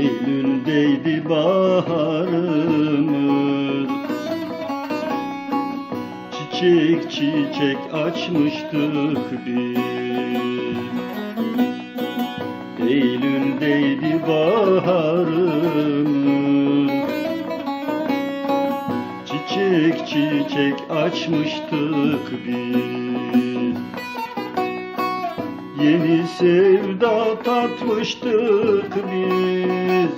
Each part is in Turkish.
Eylül'deydi baharımız. Çiçek çiçek açmıştık biz. Eylül'deydi baharımız. Çiçek çiçek açmıştık biz. Yeni sevda tatmıştık biz.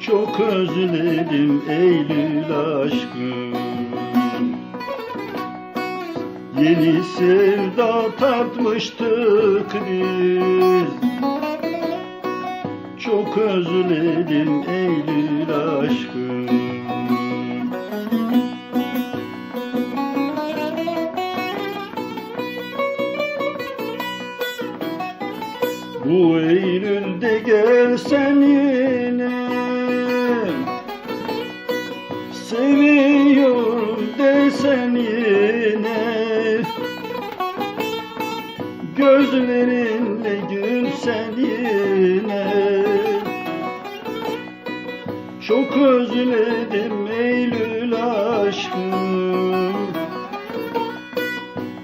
Çok özledim Eylül aşkım Yeni sevda tatmıştık biz. Çok özledim Eylül aşkım Bu Eylül'de gelsen yine. Seviyorum desen yine. Gözlerinle gülsen yine. Çok özledim Eylül aşkım.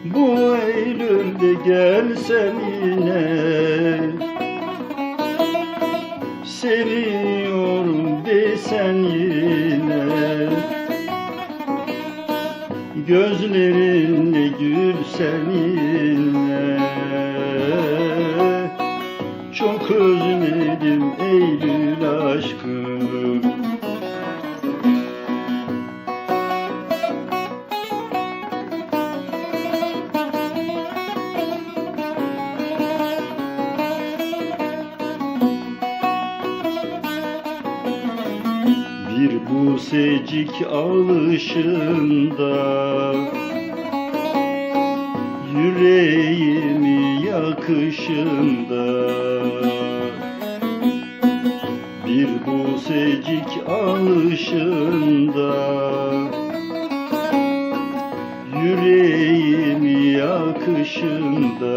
Bu Eylül'de gelsen yine Seviyorum desen yine. Gözlerinle gülsen yine Çok özledim Eylül aşkım Bir busecik alışında Yüreğimi yakışında Bir busecik alışında Yüreğimi yakışında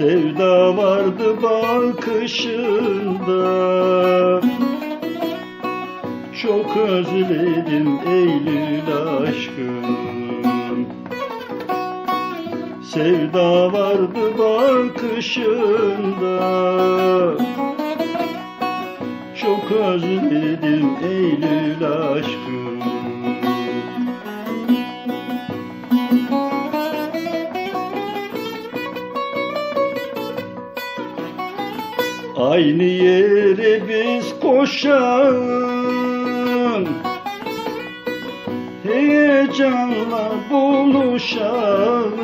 Sevda vardı bakışında. Çok özledim Eylül aşkım Sevda vardı bakışında. Çok özledim Eylül aşkım Aynı yere biz koşalım Heyecanla buluşalım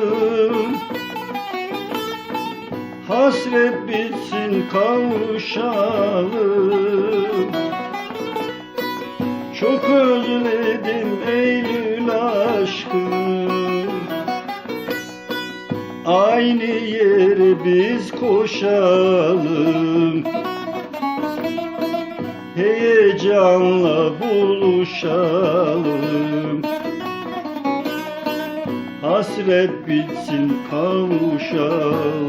Hasret bitsin kavuşalım. Çok özledim Aynı yere biz koşalım. Heyecanla buluşalım. Hasret bitsin kavuşalım